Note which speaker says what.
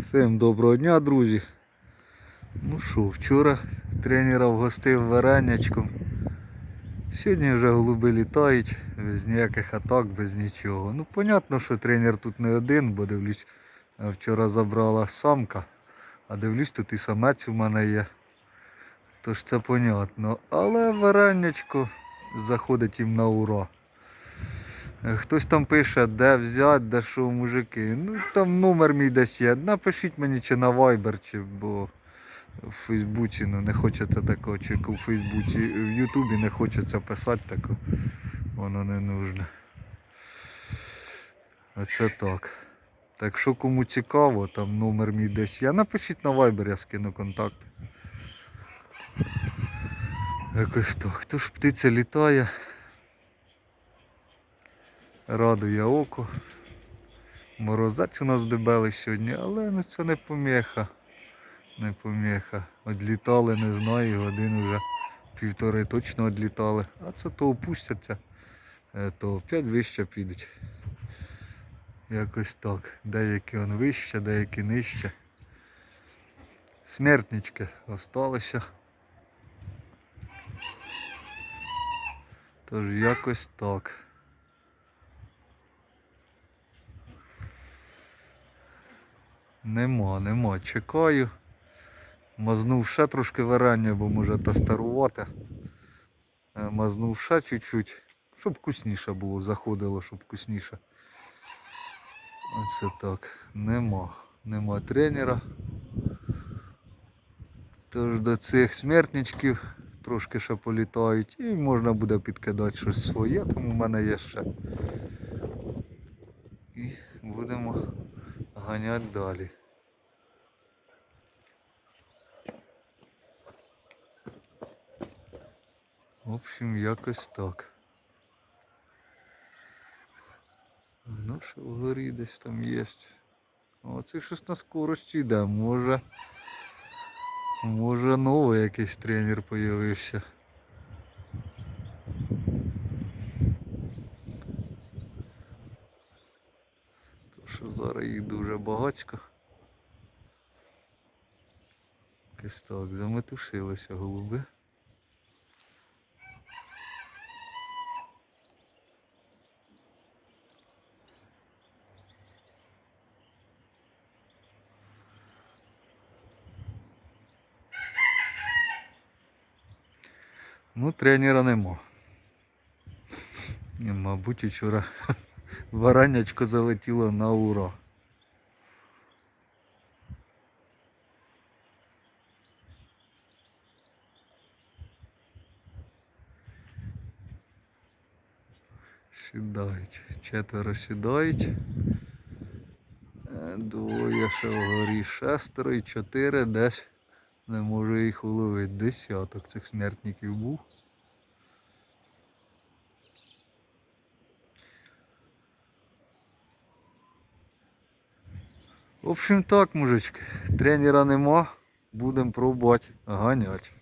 Speaker 1: Всім доброго дня, друзі. Ну що, вчора тренера вгостив варенячком. Сьогодні вже голуби літають, без ніяких атак, без нічого. Ну, понятно, що тренер тут не один, бо дивлюсь, е, вчора забрала самка, а дивлюсь, тут і самець у мене є. Тож це понятно. Але варенячко заходить їм на ура. Хтось там пише, де взяти, де що, мужики. Ну там номер мій десь є. Напишіть мені чи на Viber, чи бо в Фейсбуці ну, не хочеться такого, чи у Фейсбуці, в Ютубі не хочеться писати такого. Воно не нужне. Оце так. Так що кому цікаво, там номер мій десь є. Напишіть на Viber, я скину контакти. Якось так. Тож птиця літає радує око. Морозець у нас дебелий сьогодні, але ну це не поміха. Не поміха. Одлітали, не знаю, годин вже півтори точно одлітали. А це то опустяться, е, то опять вище підуть. Якось так. Деякі он вище, деякі нижче. Смертнички осталися. Тож якось так. Нема, нема. Чекаю. Мазнув ще трошки варення, бо може та старувати. Е, Мазнув ще чуть-чуть, щоб вкусніше було, заходило, щоб вкусніше. Оце так. Нема. Нема тренера. Тож до цих смертничків трошки ще політають і можна буде підкидати щось своє, там у мене є ще. І будемо ганяти далі. В общем, якось так. Ну, що вгорі десь там є. О, це щось на скорості йде. Може. Може новий якийсь тренер появився. То що зараз їх дуже багатько. Якось так, заметушилися голуби. Ну, тренера нема. І, Мабуть, вчора варанячко залетіло на ура. Сідають. Четверо сідають. Е, Двоє ще вгорі шестеро і чотири десь. Не можу їх уловити. Десяток цих смертників був. В общем так, мужички, тренера нема, будемо пробувати ганять.